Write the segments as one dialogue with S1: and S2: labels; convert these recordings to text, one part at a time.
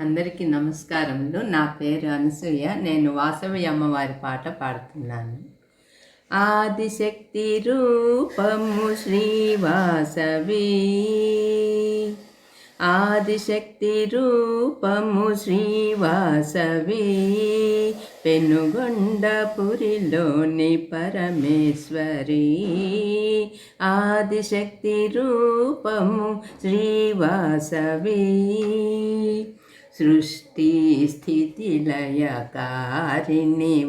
S1: అందరికీ నమస్కారములు. నా పేరు అనసూయ. నేను వాసవి అమ్మవారి పాట పాడుతున్నాను. ఆదిశక్తి రూపము శ్రీవాసవి ఆదిశక్తి రూపము శ్రీవాసవి పెనుగొండపురిలోని పరమేశ్వరి. ఆదిశక్తి రూపము శ్రీవాసవి సృష్టి స్థితి లయకారిణి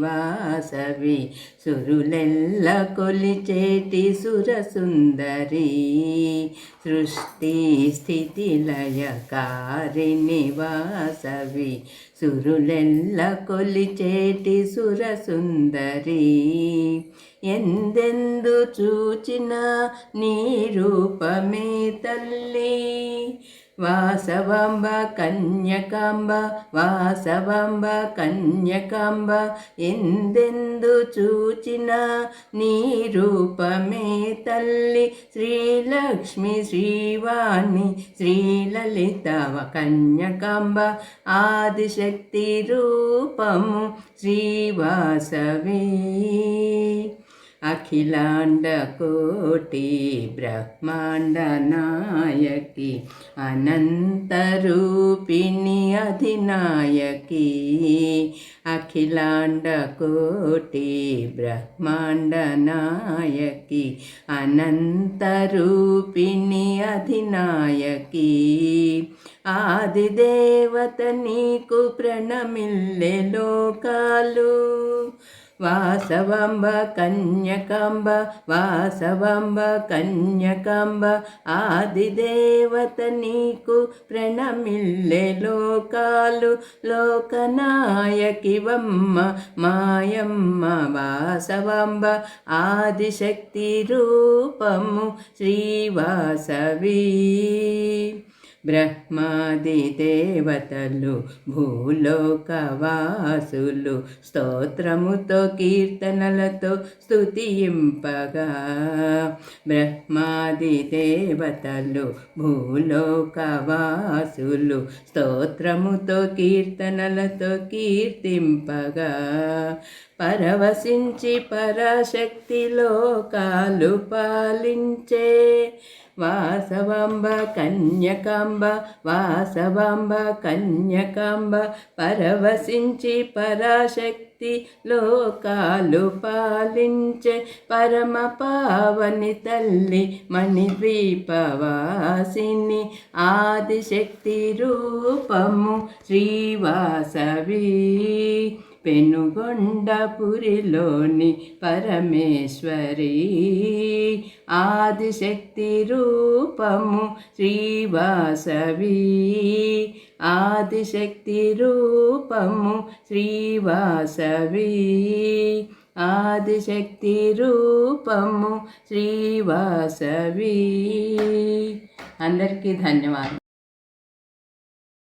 S1: సురులెల్ల కొలిచేటి సురసుందరి. సృష్టి స్థితి లయకారిణి సురులెల్ల కొలిచేటి సురసుందరి. ఎందెందు చూచిన నీ రూపమే తల్లి. వాసవాంబ కన్యకాంబ వాసవాంబ కన్యకాంబ ఎందెందు చూచిన నీ రూపమే తల్లి శ్రీలక్ష్మి శ్రీవాణి శ్రీలలిత కన్యకాంబ ఆదిశక్తి రూపము శ్రీవాసవే. అఖిలాండ కోటి బ్రహ్మాండ నాయకి అనంతరూపిణి అధినాయకి అఖిలాండ కోటి బ్రహ్మాండ నాయకి అనంతరూపిణి అధినాయకి. ఆదిదేవత నీకు ప్రణమిల్లె లోకాలు. వాసవంబ కన్యకాంబ వాసవంబ కన్యకాంబ ఆదిదేవత నీకు ప్రణమిల్లె లోకాలు లోకనాయకి వమ్మ మాయమ్మ వాసవంబ ఆదిశక్తి రూపము శ్రీవాసవి. బ్రహ్మాది దేవతలు భూలోకవాసులు స్తోత్రముతో కీర్తనలతో స్తుతింపగా. బ్రహ్మాది దేవతలు భూలోకవాసులు స్తోత్రముతో కీర్తనలతో కీర్తింపగా. పరవశించి పరాశక్తి లోకాలు పాలించే వాసవాంబ కన్యకాంబ వాసవాంబ కన్యకాంబ పరవశించి పరాశక్తి లోకాలు పాలించే పరమ పావని తల్లి మణిద్వీపవాసిని ఆదిశక్తి రూపము శ్రీవాసవి. పెనుగొండపురిలోని పరమేశ్వరి ఆదిశక్తి రూపము శ్రీవాసవి. ఆదిశక్తి రూపము శ్రీవాసవి. ఆదిశక్తి రూపము శ్రీవాసవి. అందరికీ ధన్యవాదాలు